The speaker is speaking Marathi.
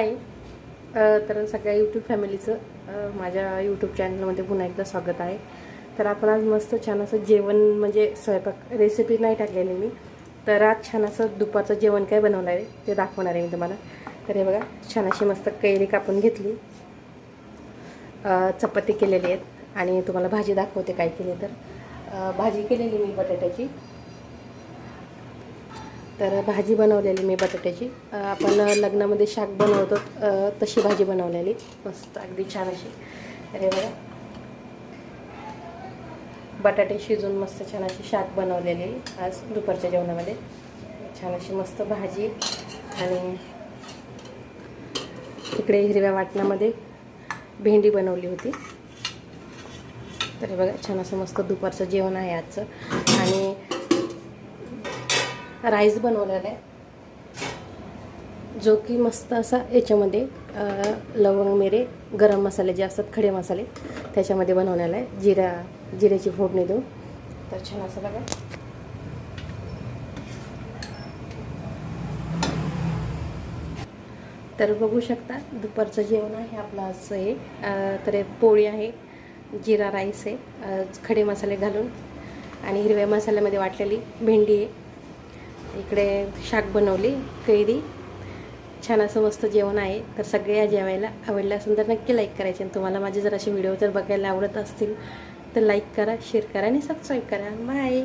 हाय. तर सगळ्या यूट्यूब फॅमिलीचं माझ्या यूट्यूब चॅनलमध्ये पुन्हा एकदा स्वागत आहे. तर आपण आज मस्त छान असं जेवण म्हणजे स्वयंपाक रेसिपी नाही टाकलेली मी तर आज छान असं दुपारचं जेवण काय बनवलं आहे ते दाखवणार आहे मी तुम्हाला. तर हे बघा छान अशी मस्त कैरी कापून घेतली. चपाती केलेली आहेत आणि तुम्हाला भाजी दाखवते काय केली तर. भाजी केलेली मी बटाट्याची. तर भाजी बनवलेली मी बटाट्याची. आपण लग्नामध्ये शाक बनवतो तशी भाजी बनवलेली. मस्त अगदी छान अशी. तर बघा बटाटे शिजून मस्त छान अशी शाक बनवलेली आज दुपारच्या जेवणामध्ये. छान अशी मस्त भाजी आणि इकडे हिरव्या वाटणामध्ये भेंडी बनवली होती. तर बघा छान असं मस्त दुपारचं जेवण आहे आजचं. आणि राईस बनवलेला आहे. जो की मस्त असा याच्यामध्ये लवंग मिरे गरम मसाले जे असतात खडे मसाले त्याच्यामध्ये बनवलेला आहे. जिरा जिऱ्याची फोडणी देऊन. तर छान असं बघा. तर बघू शकता दुपारचं जेवण आहे आपलं असं हे. तर पोळी आहे जिरा राईस आहे खडे मसाले घालून. आणि हिरव्या मसाल्यामध्ये वाटलेली भेंडी आहे. इकडे शाक बनवली कैरी. छान असं मस्त जेवण आहे. तर सगळे या जेवायला आवडलं असेल तर नक्की लाईक करायचे. आणि तुम्हाला माझे जर असे व्हिडिओ जर बघायला आवडत असतील तर लाईक करा शेअर करा आणि सबस्क्राईब करा. बाय